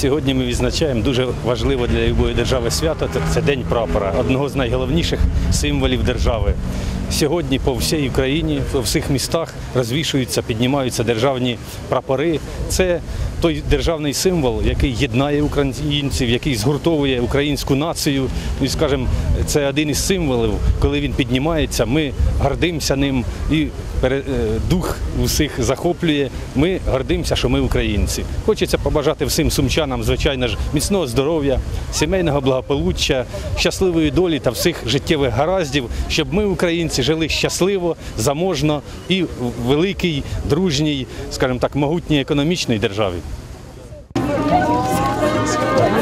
Сьогодні ми відзначаємо дуже важливе для любої держави свято. це- День прапора, одного з найголовніших символів держави. Сьогодні по всій Україні, по всіх містах розвішуються, піднімаються державні прапори. Це той державний символ, який єднає українців, який згуртовує українську націю. Ну, І скажімо, це один із символів, коли він піднімається, ми гордимося ним і е, дух усіх захоплює. Ми гордимося, що ми українці. Хочеться побажати всім сумчанам, звичайно ж, міцного здоров'я, сімейного благополуччя, щасливої долі та всіх життєвих гараздів, щоб ми, українці, жили щасливо, заможно і в великій, дружній, скажімо так, могутній економічній державі.